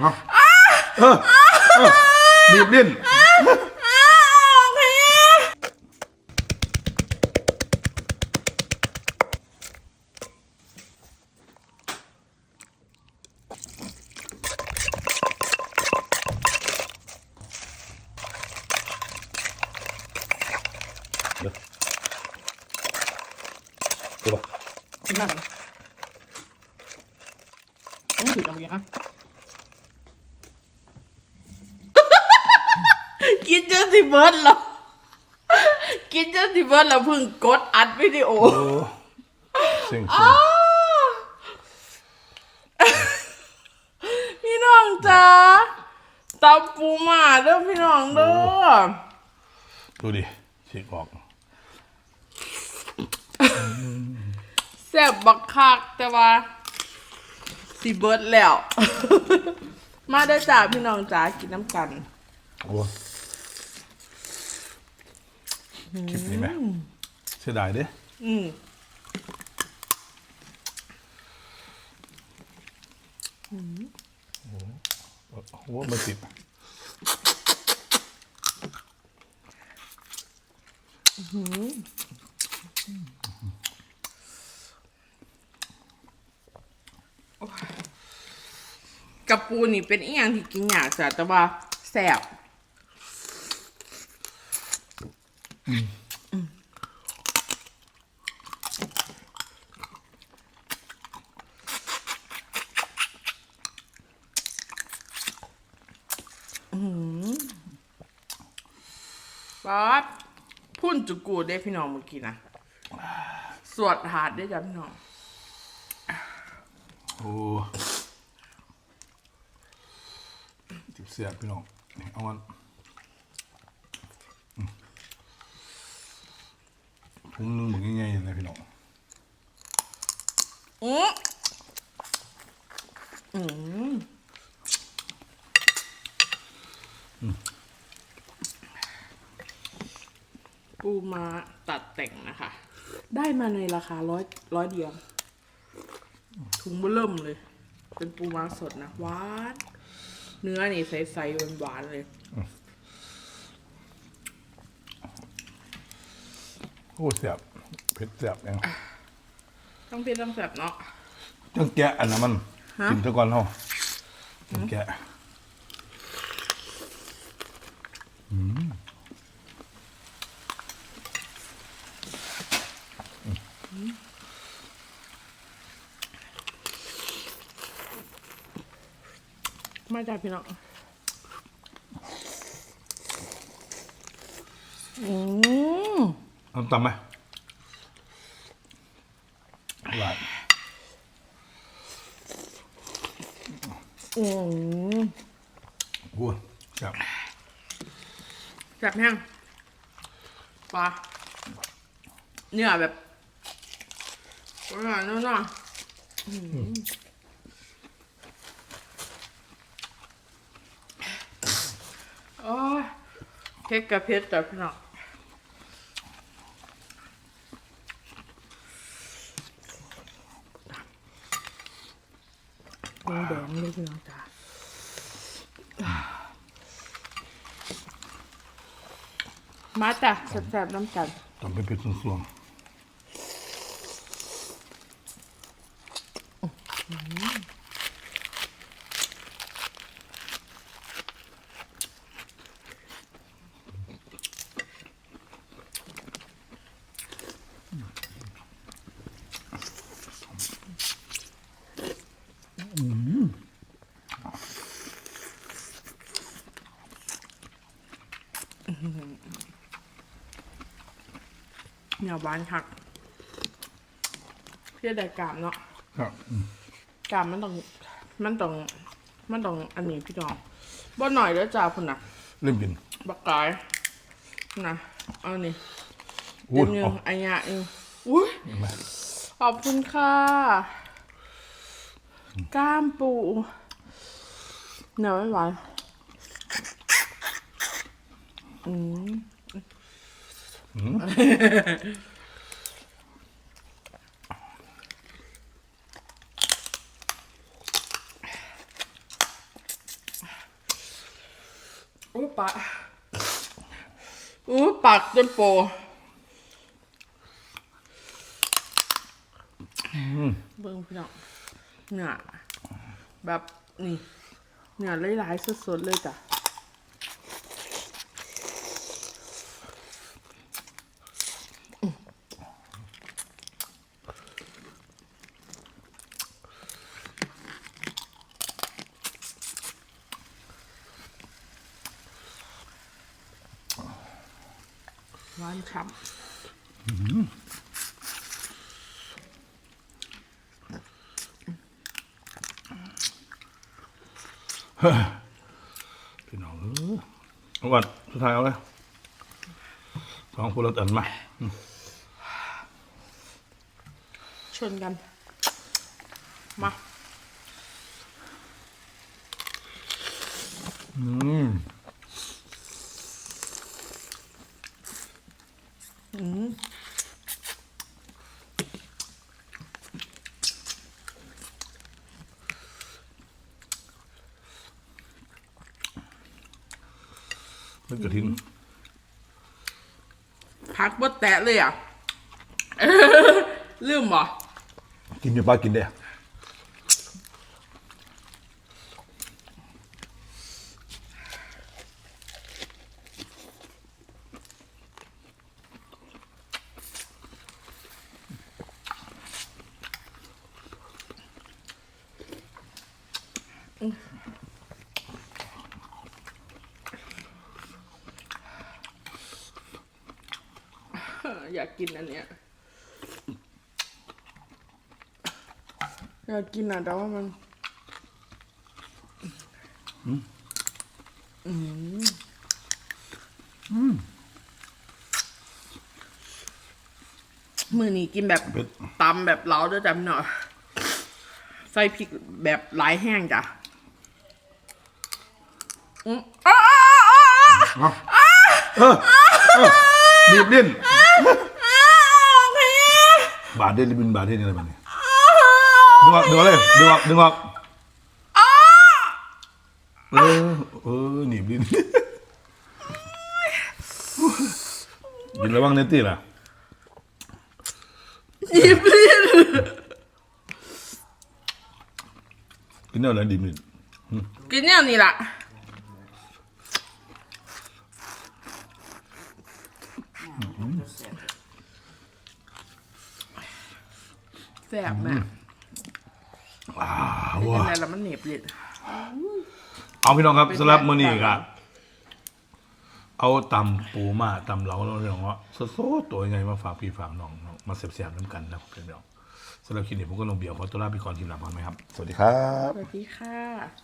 เอาเออเออบีบดิ้นอ้าวพี่เดี๋ยวดูป่ะกินมากเลยต้องถือเอาอย่างอะ กินจน สิเบิร์ดแล้วกินจนสิเบิร์ดแล้วเพิ่งกดอัดวิดีโอ โอ้เซ็งอ้าวพี่น้องจ้าตำปูหมาเด้อพี่น้องเด้อๆดูดิฉีกออก แซ่บบักคักแต่ว่าสิเบิร์ดแล้ว มาได้อจ้าพี่น้องจ้ากินน้ำกัน โอ้ คลิปนี้ไหมเสียดายเด้อืมโอ้โหมันติดกับปูนี่เป็นอีหยังที่กินยากจ้ะแต่ว่าแซ่บ ป๊าดพุ่นจุกูได้พี่น้องเมื่อกี้นะสวดหาดได้จ้ะพี่น้องโอ้จิบเสียพี่น้องเอามันอืม ถุงหนึงเหมือนง่ายๆเลยพี่น้องอืมอืมปูมาตัดแต่งนะคะ ได้มาในราคาร้อยร้อยเดียว ถุงเบอเริ่มเลย เป็นปูมาสดนะหวาน เนื้อนี่ใสๆหวานๆเลย โอ้เสียบเผ็ดเสียบยังต้องเป็นต้องแสบเนาะจังแกะอันนั้นมันฮะกินซะก่อนเฮาจังแกะมาจากพี่น้องอืม เอาตำไหมหวานอืมโอ้เสียบแซ่บแห้งปลาเนื้อแบบอร่อยเนาะอืมโอ้ยเค้กกระเพชรจ้ะพี่น้อง แดงๆเลยพี่น้องจ้ามาจ้ะแซ่บๆน้ำกันตำเป็นเผ็ดส่วงๆ เหนียวบานคักเพี่อได้กามเนาะครับอืมกามมันต้อง มันต้อง มันต้องอันนี้พี่น้องบ่หน่อยแล้วจ้าพุ่นน่ะเล่นบินบักกายนะเอานี่โอ้เต็ยมหนึงเอาอันยะเองอุ้ยเห็นไหมขอบคุณค่ะกล้ามปูเหนียวไม่หวานอืม อู้ปากอู้ปากจนโปเบิ่งพี่น้องเนี่ยแบบนี่เนี่ยหลายๆสดๆเลยจ้ะ หวานฉ่ำพี่น้องเออเอาก่อนสุดท้ายเอาเลยสองคนละตันมา ชนกัน มาอืม เป็นกระทินพักบดแตะเลยอะลืมเหรอกินอยู่ป้ากินได้ อยากกินอันเนี้ย อยากกินอะแต่ว่ามันมือนี้กินแบบเผ็ดตำแบบเล้าด้วยจ้ะพี่หน่อย ใส่พริกแบบหลายแห้งจ้ะอืมอ้าวอ้าวอ้าว เอาเออเออรีบดิ้นบาดเด่นรีบดิ้นบาดเด่นอะไรแบบนี้ดึงออกดึงออกเลยดึงออกดึงออกเออเออหนีบดิ้นกินระวังเนตี้ล่ะหยิบลิ้นกินเนื้ออะไรดีมิดกินอย่างนี้ล่ะ แซ่บแม่อ้าเป็นวยังไงล่ะมันเหน็บลิ้นเอาพี่น้องครับเป็นสำหรับมื้อนี้แบบก็เอาตำปูมาตำเหลาแล้วเรื่องว่าสดๆตัวยังไงมาฝากพี่ฝากน้องๆมาเสียบๆน้ำกันนะครับพี่น้องสำหรับคลิปนี้ผมก็ลงเบียวขอตัวลาไปก่อนทีมหลังก่อนไหมครับ สวัสดีครับ สวัสดีค่ะ